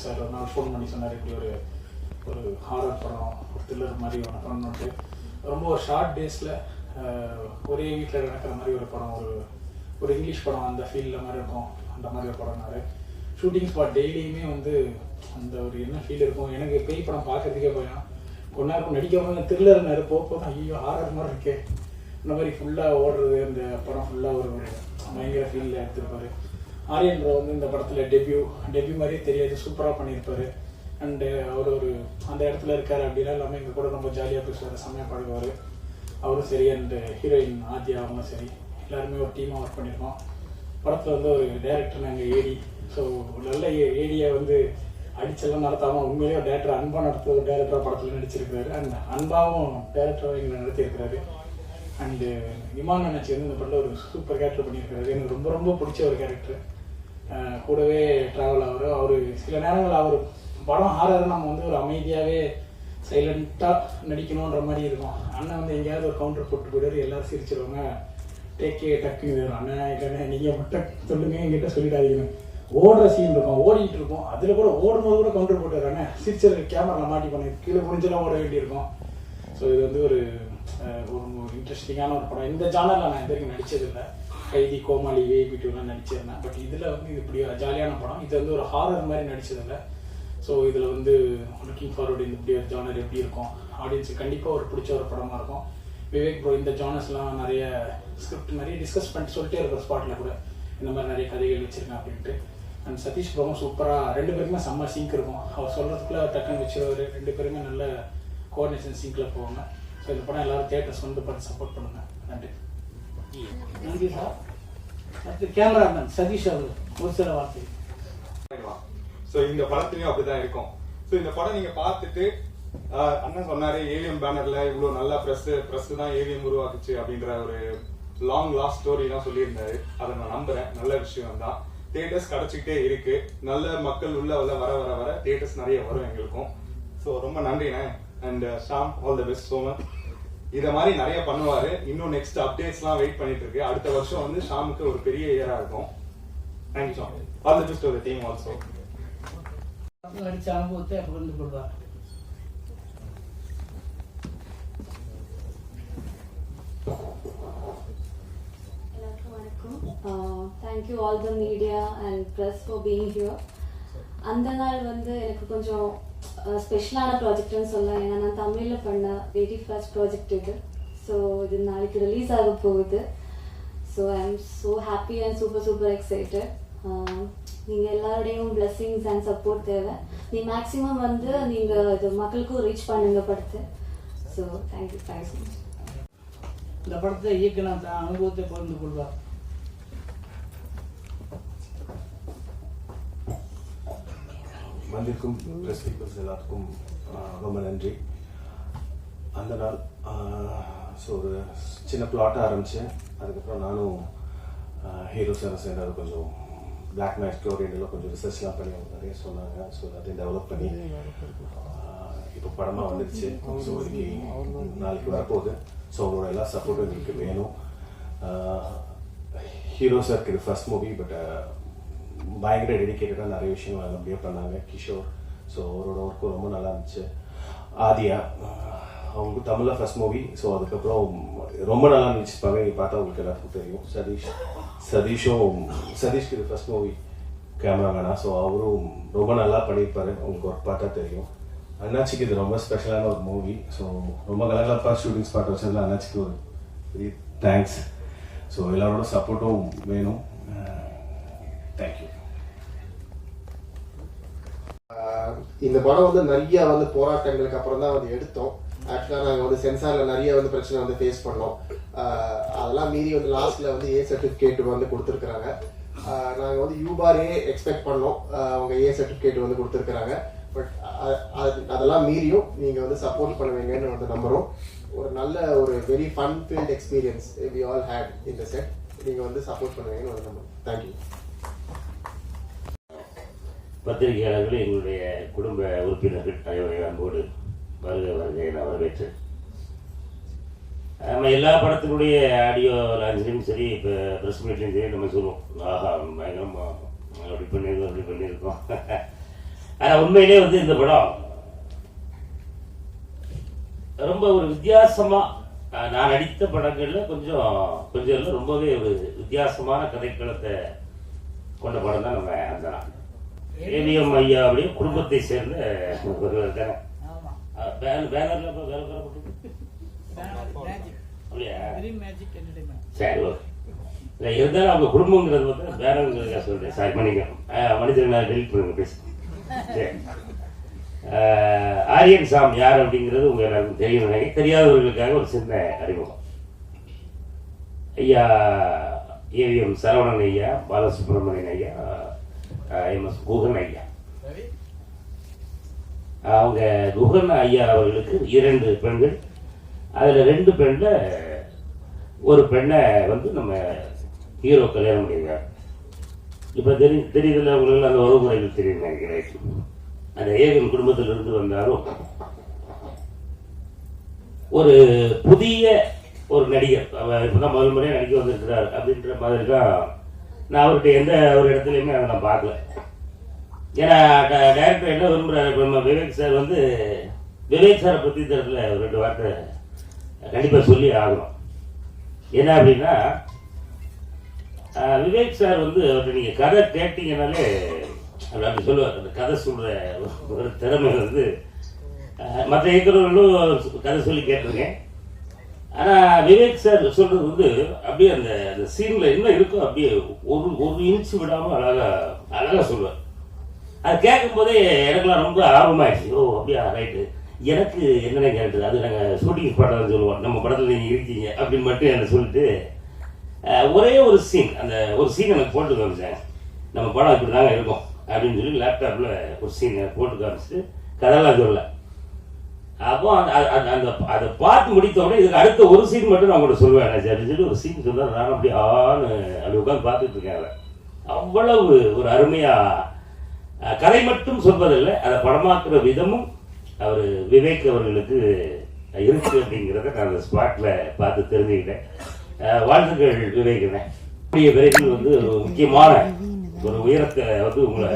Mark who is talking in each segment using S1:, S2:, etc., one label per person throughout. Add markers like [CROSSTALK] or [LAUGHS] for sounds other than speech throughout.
S1: Sir ஒரு நாள் phone பண்ணி சொன்னார் இப்படி ஒரு ஒரு ஹாரர் படம் ஒரு த்ரில்லர் மாதிரி ஒன்று பண்ணணுன்ட்டு ரொம்ப ஒரு ஷார்ட் டேஸில் ஒரே வீட்டில் நடக்கிற மாதிரி ஒரு படம் ஒரு ஒரு இங்கிலீஷ் படம் அந்த ஃபீல்டில் மாதிரி இருக்கும். அந்த மாதிரி ஒரு படம்னாரு ஷூட்டிங் ஸ்பாட் டெய்லியுமே வந்து அந்த ஒரு என்ன ஃபீல் இருக்கும்? எனக்கு பேய் படம் பார்க்கறதுக்கே பயம். கொஞ்ச நேரம் நடிக்காம த்ரில்லர் நேரம் போக போதும் ஐயோ ஹாரர் மாதிரி இருக்கே. இந்த மாதிரி ஃபுல்லாக ஓடுறது அந்த படம் ஃபுல்லாக ஒரு பயங்கர ஃபீலில் எடுத்துருப்பாரு. ஆரியன் ப்ரோ வந்து இந்த படத்தில் டெபியூ டெபியூ மாதிரியே தெரியாது சூப்பராக பண்ணியிருப்பாரு. அண்டு uh, அவர் ஒரு அந்த இடத்துல இருக்கார் அப்படின்னா எல்லாமே எங்கள் கூட ரொம்ப ஜாலியாக பேசுவார் செம்மையாக பழகுவார் அவரும் சரி அண்டு ஹீரோயின் ஆத்யா அவங்களும் சரி. எல்லாருமே ஒரு டீமாக ஒர்க் பண்ணியிருக்கோம். படத்தில் வந்து ஒரு டேரக்டர் நாங்கள் ஏடி ஸோ நல்ல ஏடியை வந்து அடிச்செல்லாம் நடத்தாமல் உண்மையிலேயே ஒரு டேரக்டர் அன்பாக நடத்த ஒரு டேரக்டராக படத்தில் நடிச்சிருக்காரு. அண்ட் அன்பாவும் டேரக்டராக எங்களை நடத்தியிருக்கிறாரு. அண்டு uh, இமான் அண்ணாச்சி வந்து இந்த படத்தில் ஒரு சூப்பர் கேரக்டர் பண்ணியிருக்காரு. எனக்கு ரொம்ப ரொம்ப பிடிச்ச ஒரு கேரக்டர் கூடவே ட்ராவல் ஆகுற அவர் சில நேரங்கள் அவர் படம் ஆறாரு நம்ம வந்து ஒரு அமைதியாகவே சைலண்ட்டாக நடிக்கணுன்ற மாதிரி இருக்கும். அண்ணன் வந்து எங்கேயாவது ஒரு கவுண்டர் போட்டு போயிடுவார் எல்லாரும் சிரிச்சிருவாங்க. டேக்கே டக்குன்னு அண்ணன் இல்லைண்ணே நீங்கள் மட்டும் சொல்லுங்க என்கிட்ட சொல்லிடாதீங்க ஓடுற சீன் இருக்கும் ஓடிட்டு இருக்கும். அதில் கூட ஓடும்போது கூட கவுண்டர் போட்டு அண்ணன் சிரிச்சர் கேமரா மாட்டி பண்ணி கீழே முடிஞ்செல்லாம் ஓட வேண்டியிருக்கும் ஸோ இது வந்து ஒரு ஒரு இன்ட்ரெஸ்டிங்கான ஒரு படம். இந்த ஜானரில் நான் இது வரைக்கும் நடிச்சதில்லை கைதி கோமாளி வேபி டூலாம் நடிச்சிருந்தேன். பட் இதில் வந்து இது இப்படி ஜாலியான படம். இது வந்து ஒரு ஹாரர் மாதிரி நடிச்சதில்ல. ஸோ இதில் வந்து லுக்கிங் ஃபார்வர்டு இந்த இப்படி ஒரு ஜானர் எப்படி இருக்கும்? ஆடியன்ஸுக்கு கண்டிப்பாக ஒரு பிடிச்ச ஒரு படமாக இருக்கும். விவேக் ப்ரோ இந்த ஜானர்ஸ்லாம் நிறைய ஸ்கிரிப்ட் நிறைய டிஸ்கஸ் பண்ணிட்டு சொல்லிட்டே இருக்கிற ஸ்பாட்டில் கூட இந்த மாதிரி நிறைய கதைகள் வச்சிருக்கேன் அப்படின்ட்டு. அண்ட் சதீஷ் ப்ரோவும் சூப்பராக ரெண்டு பேருமே செம்ம சிங்க் இருக்கும். அவர் சொல்கிறதுக்குள்ள டக்குன்னு வச்சுருவார். ரெண்டு பேருமே நல்ல கோஆர்டினேஷன் சிங்கில் போவாங்க. ஸோ இந்த படம் எல்லாரும் தேட்டர்ஸ் வந்து பார்த்து சப்போர்ட் பண்ணுங்க. நன்றி. நன்றி சார் அடுத்து கேமராமேன் சதீஷ் அவர்கள் ஒரு சில வார்த்தை
S2: ஸோ இந்த படத்துலயும் அப்படிதான் இருக்கும். ஸோ இந்த படம் நீங்க பார்த்துட்டு அண்ணன் சொன்னாரு ஏவிஎம் பேனர்ல இவ்வளவு நல்லா பிரஸ் பிரஸ் தான் ஏவிஎம் உருவாக்குச்சு அப்படின்ற ஒரு லாங் லாஸ்ட் ஸ்டோரி எல்லாம் சொல்லியிருந்தாரு. அதை நான் நம்புறேன். நல்ல விஷயம் தான். தியேட்டர்ஸ் கிடைச்சிக்கிட்டே இருக்கு. நல்ல மக்கள் உள்ள வர வர வர தியேட்டர்ஸ் நிறைய வரும் எங்களுக்கும். ஸோ ரொம்ப நன்றிண்ணே. And Shaam all the best so much இத மாதிரி நிறைய பண்ணுவாரு. இன்னும் நெக்ஸ்ட் அப்டேட்ஸ்லாம் வெயிட் பண்ணிட்டு இருக்கு. அடுத்த வருஷம் வந்து ஷாமுக்கு ஒரு பெரிய இயரா இருக்கும். Thank you Shaam all the best to team also
S1: நடிச்ச அனுபவத்தை பகிர்ந்து கொள்வார்.
S3: Thank you all the media and press for being here அந்த நாள் வந்து எனக்கு கொஞ்சம் ஸ்பெஷலான ப்ராஜெக்ட்னு சொல்லலாம் ஏன்னா நான் தமிழில் பண்ண வெரி ஃபர்ஸ்ட் ப்ராஜெக்ட் இது ஸோ இது நாளைக்கு ரிலீஸ் ஆக போகுது so I am so happy and super super excited நீங்கள் எல்லாருடையும் blessings அண்ட் சப்போர்ட் தேவை நீ மேக்ஸிமம் வந்து நீங்கள் இது மக்களுக்கும் ரீச் பண்ணுங்க படுத்து ஸோ தேங்க்யூ தேங்க்ஸ்
S1: இந்த படத்தை இயக்குன அனுபவத்தை பகிர்ந்து கொள்வார்
S4: வந்திருக்கும் ப்ரெஸ் பீப்புள்ஸ் எல்லாத்துக்கும் ரொம்ப நன்றி. அந்த நாள் ஸோ ஒரு சின்ன பிளாட்டாக ஆரம்பித்தேன் அதுக்கப்புறம் நானும் ஹீரோ சார் கொஞ்சம் பிளாக் மேட்ச் ஓரியண்டில் கொஞ்சம் ரிசர்ச்லாம் பண்ணி அவங்க நிறைய சொன்னாங்க. ஸோ அதையும் டெவலப் பண்ணி இப்போ படமாக வந்துடுச்சு ஸோ இன்னைக்கு நாளைக்கு வரப்போகுது. ஸோ அவங்களோட எல்லா சப்போர்ட்டும் எங்களுக்கு வேணும். ஹீரோ சாருக்கு இது ஃபர்ஸ்ட் மூவி பட் பயங்கர டெடிக்கேட்டடாக நிறைய விஷயங்கள் நல்லபடியாக பண்ணாங்க. கிஷோர் ஸோ அவரோட ஒர்க்கும் ரொம்ப நல்லா இருந்துச்சு. ஆதியா அவங்க தமிழில் ஃபர்ஸ்ட் மூவி ஸோ அதுக்கப்புறம் ரொம்ப நல்லா நடிச்சிருப்பாங்க இங்கே பார்த்தா உங்களுக்கு எல்லாருக்கும் தெரியும். சதீஷ் சதீஷும் சதீஷ்க்கு இது ஃபர்ஸ்ட் மூவி கேமராமேனா ஸோ அவரும் ரொம்ப நல்லா பண்ணியிருப்பாரு. உங்களுக்கு ஒர்க் பார்த்தா தெரியும். அண்ணாச்சிக்கு இது ரொம்ப ஸ்பெஷலான ஒரு மூவி ஸோ ரொம்ப கலகலப்பாக ஷூட்டிங் ஸ்பாட் வச்சதில் அண்ணாச்சிக்கு ஒரு பெரிய தேங்க்ஸ் ஸோ எல்லாரோட சப்போர்ட்டும் வேணும். Uh, தேங்க்யூ
S5: ஆஹ் இந்த படம் வந்து நிறைய வந்து போராட்டங்களுக்கு அப்புறம் தான் வந்து எடுத்தோம். ஆக்சுவலாக நாங்கள் வந்து சென்சாரில் நிறைய வந்து பிரச்சனை வந்து ஃபேஸ் பண்ணோம். அதெல்லாம் மீறி வந்து லாஸ்ட்ல வந்து ஏ சர்டிஃபிகேட் வந்து கொடுத்துருக்குறாங்க. நாங்கள் வந்து யூபாரே எக்ஸ்பெக்ட் பண்ணோம். அவங்க ஏ சர்டிஃபிகேட் வந்து கொடுத்துருக்குறாங்க. பட் அதெல்லாம் மீறியும் நீங்கள் வந்து சப்போர்ட் பண்ணுவீங்கன்னு வந்து நம்புகிறோம் ஒரு நல்ல ஒரு very fun filled experience we all had இந்த செட் நீங்கள் வந்து சப்போர்ட் பண்ணுவீங்கன்னு வந்து நம்புறோம். தேங்க்யூ
S6: பத்திரிகையாளர்கள் எங்களுடைய குடும்ப உறுப்பினர்கள் அனைவரையும் அன்போடு வருக வருகை என வரவேற்று. நம்ம எல்லா படத்தினுடைய ஆடியோ லான்ச்லையும் சரி இப்போ ப்ரெஸ் மீட்லையும் சரி நம்ம சொல்லுவோம். ஆஹா பயங்கரமாக அப்படி பண்ணியிருக்கோம் அப்படி பண்ணியிருக்கோம். ஆனால் உண்மையிலே வந்து இந்த படம் ரொம்ப ஒரு வித்தியாசமாக நான் நடித்த படங்களில் கொஞ்சம் கொஞ்சம் ரொம்பவே ஒரு வித்தியாசமான கதைக்களத்தை கொண்ட படம் தான் நம்ம அந்த ஏவிஎம் ஐயா அப்படியே குடும்பத்தை சேர்ந்த ஒருவர் தானே பேனர்ல அப்படியா? சரி ஓகே. இல்லை இருந்தாலும் அவங்க குடும்பங்கிறது வந்து பேரங்கிறதுக்காக சொல்றேன். சாரி மனிதர் நான் டெலிட் பண்ணுங்க பேசு சரி. ஆரியன் சாம் யார் அப்படிங்கிறது உங்க எல்லாருக்கும் தெரியும் தெரியாதவர்களுக்காக ஒரு சின்ன அறிமுகம். ஐயா ஏவிஎம் சரவணன் ஐயா பாலசுப்ரமணியன் ஐயா எம் எஸ் குகன் ஐயா. அவங்க குகன் ஐயா அவர்களுக்கு இரண்டு பெண்கள். அதில் ரெண்டு பெண்ணில் ஒரு பெண்ணை வந்து நம்ம ஹீரோ கல்யாணம் பண்ணியிருக்காங்க இப்போ தெரி தெரியுதுல்ல உங்களுக்கு? அந்த உறவு முறைகள் தெரியும் நினைக்கிறேன் அந்த ஏகன் குடும்பத்திலிருந்து வந்தாலும் ஒரு புதிய ஒரு நடிகர். அவர் இப்பதான் முதல் முறையாக நடிக்க வந்திருக்கிறார் அப்படின்ற மாதிரி தான் நான் அவர்கிட்ட எந்த ஒரு இடத்துலையுமே அதை நான் பார்க்கல. ஏன்னா டைரக்டர் என்ன விரும்புறாரு இப்போ நம்ம விவேக் சார் வந்து விவேக் சாரை பற்றி தரத்தில் ஒரு ரெண்டு வார்த்தை கண்டிப்பாக சொல்லி ஆகணும். என்ன அப்படின்னா விவேக் சார் வந்து அவர்கிட்ட நீங்கள் கதை கேட்டீங்கனாலே அவர் அப்படி சொல்லுவார். அந்த கதை சொல்கிற ஒரு திறமை வந்து மற்ற இயக்குநர்களும் கதை சொல்லி கேட்டிருக்கேன். ஆனால் விவேக் சார் சொல்றது வந்து அப்படியே அந்த அந்த சீனில் என்ன இருக்கோ அப்படியே ஒரு ஒரு இன்ச் விடாமல் அழகா அழகா சொல்லுவார். அது கேட்கும் போதே எனக்குலாம் ரொம்ப ஆர்வமாயிடுச்சு. ஓ அப்படியா ரைட்டு எனக்கு என்னென்ன கேட்டது அது நாங்கள் ஷூட்டிங் படம் சொல்லுவோம். நம்ம படத்தில் நீங்கள் இருக்கீங்க அப்படின்னு மட்டும் என்ன சொல்லிட்டு ஒரே ஒரு சீன் அந்த ஒரு சீன் எனக்கு போட்டு காமிச்சேன் நம்ம படம் இப்படி தாங்க இருக்கும் அப்படின்னு சொல்லி லேப்டாப்பில் ஒரு சீன் போட்டு காமிச்சிட்டு கதெல்லாம் சொல்லலை. அப்போ அந்த அந்த- அதை பார்த்து முடித்த உடனே இதுக்கு அடுத்த ஒரு சீன் மட்டும் நான் உங்கள்கிட்ட சொல்லுவேன். அப்படின்னு சொல்லி ஒரு சீன் சொன்னால் நான் அப்படி ஆன்னு அப்படி உட்காந்து பார்த்துட்டு இருக்கேன் அவ்வளவு ஒரு அருமையாக கதை மட்டும் சொல்வதில்லை அதை படமாக்குற விதமும் அவர் விவேக் அவர்களுக்கு இருக்கு அப்படிங்கிறத நான் அந்த ஸ்பாட்டில் பார்த்து தெரிஞ்சுக்கிட்டேன். வாழ்த்துக்கள் விவேகனே கூடிய விரைவில் வந்து ஒரு முக்கியமான ஒரு உயரத்தை வந்து உங்களை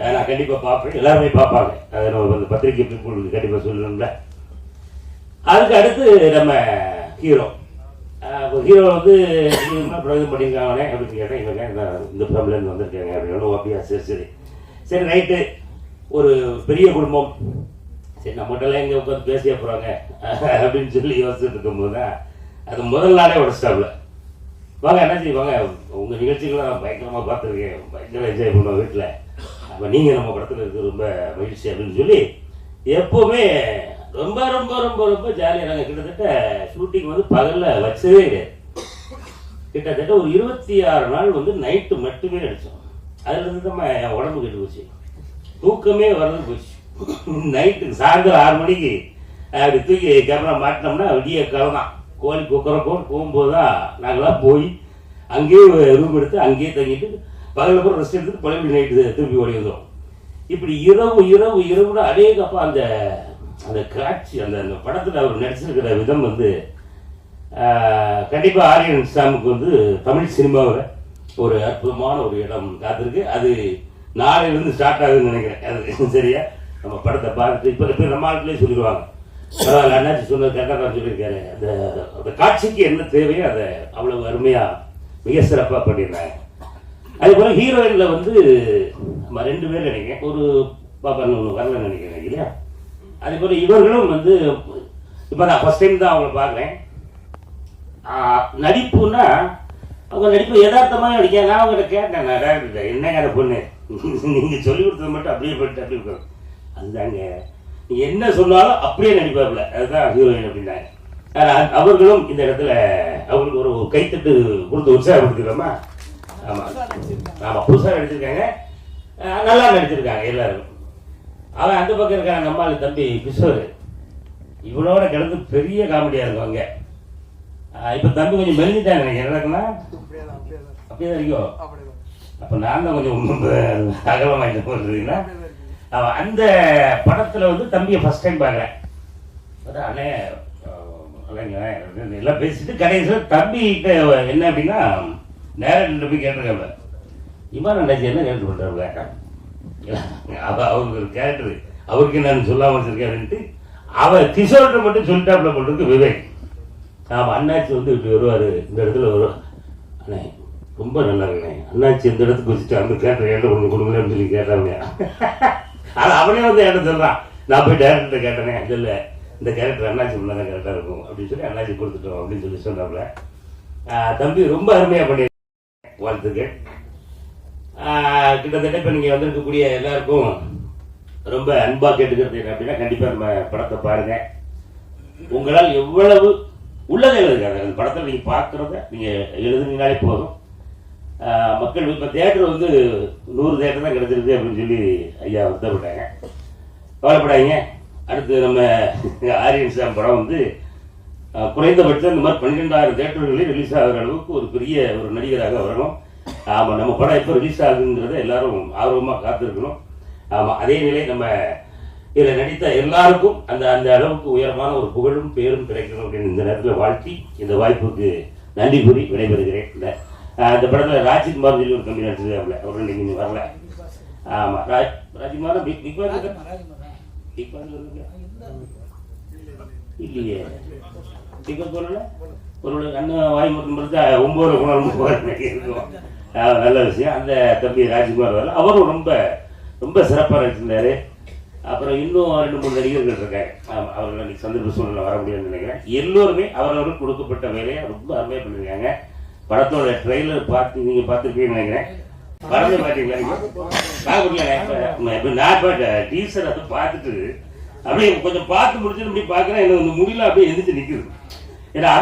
S6: நான் கண்டிப்பாக பார்ப்பேன். எல்லாருமே பார்ப்பாங்க. அதை நம்ம அந்த பத்திரிகை பீப்புளுக்கு கண்டிப்பாக சொல்லணும்ல அதுக்கு அடுத்து நம்ம ஹீரோ. ஹீரோ வந்து பிரயோகம் பண்ணியிருக்காங்களே அப்படின்னு கேட்டேன். இவங்க இந்த ப்ராப்ளம் ஃபேமிலியிலேருந்து வந்திருக்காங்க அப்படின்னு அப்படியா? சரி சரி. சரி ரைட்டு ஒரு பெரிய குடும்பம். சரி நம்மகிட்டலாம் எங்கே உட்காந்து பேசிய போகிறாங்க அப்படின்னு சொல்லி யோசிச்சுட்டு இருக்கும்போது தான் அது முதல் நாளே உடச்சிட்டாப்ல வாங்க என்னாச்சு வாங்க. உங்கள் நிகழ்ச்சிகள்லாம் பயங்கரமாக பார்த்துருக்கேன். பயங்கர என்ஜாய் பண்ணுவோம் வீட்டில். அப்போ நீங்கள் நம்ம படத்தில் இருக்க ரொம்ப மகிழ்ச்சி அப்படின்னு சொல்லி எப்போவுமே ரொம்ப ரொம்ப ரொம்ப ரொம்ப ஜாலியாக நாங்கள் கிட்டத்தட்ட ஷூட்டிங் வந்து பகலில் வச்சதே கிடையாது. கிட்டத்தட்ட ஒரு இருபத்தி ஆறு நாள் வந்து நைட்டு மட்டுமே நடித்தோம் அதுலேருந்து நம்ம என் உடம்பு கெட்டு போச்சு. தூக்கமே வர்றது போச்சு. நைட்டு சாயந்தரம் ஆறு மணிக்கு அப்படி தூக்கி கேமரா மாட்டினோம்னா விடிய காலம் தான். கோழி குக்கரக்கோன்னு போகும்போது தான் நாங்களாம் போய் அங்கேயே ரூம் எடுத்து அங்கேயே தங்கிட்டு பகலில் போய் ரெஸ்ட் எடுத்துட்டு பழைய நைட்டு திருப்பி ஓடி வந்துடும் இப்படி இரவு இரவு இரவுனா அநேகப்பா அந்த அந்த காட்சி அந்த அந்த படத்தில் அவர் நடிச்சிருக்கிற விதம் வந்து கண்டிப்பாக ஆரியன் சாமுக்கு வந்து தமிழ் சினிமாவில் ஒரு அற்புதமான ஒரு இடம் காத்திருக்கு. அது நாளையிலேருந்து ஸ்டார்ட் ஆகுதுன்னு நினைக்கிறேன். அது [LAUGHS] சரியா? நம்ம படத்தை பார்த்துட்டு இப்போ இப்போ நம்ம ஆட்களே சொல்லிடுவாங்க. பரவாயில்ல அண்ணாச்சி சொன்னது கரெக்டாக தான் சொல்லியிருக்காரு. அந்த அந்த காட்சிக்கு என்ன தேவையோ அதை அவ்வளவு அருமையாக மிக சிறப்பாக பண்ணிடுறாங்க. அதே போல ஹீரோயின்ல வந்து நம்ம ரெண்டு பேர் நினைக்கிறேன். ஒரு பாப்பா வரல நினைக்கிறேன் இல்லையா? அதே போல இவர்களும் வந்து இப்போ நான் ஃபர்ஸ்ட் டைம் தான் அவங்கள பார்க்குறேன். நடிப்புன்னா அவங்க நடிப்பு யதார்த்தமாக நடிக்க நான் அவங்ககிட்ட கேட்டேன் நான் டேரக்டர் என்னங்க அந்த பொண்ணு? நீங்கள் சொல்லி கொடுத்தது மட்டும் அப்படியே போயிட்டு அப்படியே இருக்கும் அதுதாங்க என்ன சொன்னாலும் அப்படியே நடிப்பாப்புல. அதுதான் ஹீரோயின் அப்படின்னாங்க அவர்களும் இந்த இடத்துல அவங்களுக்கு ஒரு கைத்தட்டு கொடுத்து உற்சாகப்படுத்திக்கிறோமா ஆமாம் ஆமாம் புதுசாக நடிச்சிருக்காங்க. நல்லா நடிச்சிருக்காங்க எல்லாரும். அவன் அந்த பக்கம் இருக்கான் நம்மால் தம்பி கிஷோர். இவனோட கிடந்து பெரிய காமெடியாக இருக்கும் அங்கே. இப்போ தம்பி கொஞ்சம் மெலிஞ்சிட்டாங்க நினைக்கிறேன் எனக்குன்னா அப்படியே தான் இருக்கோ? அப்ப நான் தான் கொஞ்சம் அகலமாயிட்டு போட்டுருக்கீங்களா அவன் அந்த படத்தில் வந்து தம்பியை ஃபஸ்ட் டைம் பார்க்குறேன் அண்ணே எல்லாம் பேசிட்டு கடைசியில் தம்பிக்கிட்ட என்ன அப்படின்னா நேரம் போய் கேட்டிருக்காங்க இமான் அண்ணாச்சி என்ன கேட்டு பண்ணுறாங்க அவ அவருக்கு ஒரு கேரக்டர் அவருக்கு நான் சொல்லாமல் வச்சிருக்கேன்ட்டு அவள் கிஷோர்கிட்ட மட்டும் சொல்லிட்டாப்ல போட்டுருக்கு விவேக். ஆமா அண்ணாச்சி வந்து இப்படி வருவாரு. இந்த இடத்துல வருவார் அண்ணே ரொம்ப நல்லா இருக்கண்ணே அண்ணாச்சி இந்த இடத்துக்கு வச்சுட்டு அந்த கேரக்டர் என்கிட்ட ஒன்று கொடுங்களேன் அப்படின்னு சொல்லி கேட்டாங்க அது அவனே வந்து என்கிட்ட சொல்றான். நான் போய் டேரக்டர் கேட்டேனே இல்லை இந்த கேரக்டர் அண்ணாச்சி பண்ணால் தான் கரெக்டாக இருக்கும் அப்படின்னு சொல்லி அண்ணாச்சி கொடுத்துட்டோம் அப்படின்னு சொல்லி சொன்னாப்புல தம்பி ரொம்ப அருமையாக பண்ணி வாழ்த்துக்கள் கிட்டத்தட்ட இப்போ நீங்கள் வந்திருக்கக்கூடிய எல்லாருக்கும் ரொம்ப அன்பாக கேட்டுக்கிறது என்ன அப்படின்னா கண்டிப்பாக நம்ம படத்தை பாருங்க. உங்களால் எவ்வளவு உள்ளதை எழுதுங்க அந்த படத்தில் நீங்கள் பார்க்குறத நீங்கள் எழுதுனீங்கனாலே போதும். மக்கள் இப்போ தேட்டர் வந்து நூறு தேட்டர் தான் கிடச்சிருக்கு அப்படின்னு சொல்லி ஐயா வருத்தப்பட்டாங்க கவலைப்படாதீங்க. அடுத்து நம்ம [LAUGHS] ஆரியன் சாம் படம் வந்து குறைந்தபட்சம் இந்த மாதிரி பன்னிரெண்டாயிரம் தேட்டர்களில் ரிலீஸ் ஆகிற அளவுக்கு ஒரு பெரிய ஒரு நடிகராக வரணும். ஆமாம் நம்ம படம் எப்போ ரிலீஸ் ஆகுங்கிறத எல்லாரும் ஆர்வமாக காத்திருக்கணும். ஆமாம் அதே நிலை நம்ம இதில் நடித்த எல்லாருக்கும் அந்த அந்த அளவுக்கு உயரமான ஒரு புகழும் பேரும் கிடைக்கணும் அப்படின்னு இந்த நேரத்தில் வாழ்த்தி இந்த வாய்ப்புக்கு நன்றி கூறி விடைபெறுகிறேன். இந்த படத்தில் ராஜ்குமார் சொல்லி ஒரு கம்பெனி நடிச்சிருக்காப்ல அவர் இன்னைக்கு வரல. ஆமாம் Raj Rajkumar big big boss big boss இல்லையே. டிக்கெட் போடல ஒரு அண்ணன் வாய் மட்டும் பார்த்தா ஒன்பது குணம் போகிறேன் இருக்கும் நல்ல விஷயம். அந்த தம்பி ராஜ்குமார் வரல அவரும் ரொம்ப ரொம்ப சிறப்பாக நடிச்சிருந்தாரு. அப்புறம் இன்னும் ரெண்டு மூணு நடிகர்கள் இருக்காங்க. அவர்கள் அன்றைக்கி சந்தர்ப்ப சூழ்நிலை வர முடியாதுன்னு நினைக்கிறேன். எல்லோருமே அவரவருக்கு கொடுக்கப்பட்ட வேலையை ரொம்ப அருமையாக பண்ணியிருக்காங்க. படத்தோட ட்ரெய்லர் பார்த்து நீங்கள் பார்த்துருப்பீங்கன்னு நினைக்கிறேன். படத்தை பார்த்தீங்களா நான் டீசர் அதை பார்த்துட்டு அப்படியே கொஞ்சம் பார்த்து முடிச்சுட்டு இப்படி பார்க்குறேன். எனக்கு வந்து முடியல அப்படியே எந்திரிச்சு நிற்குது ஏன்னா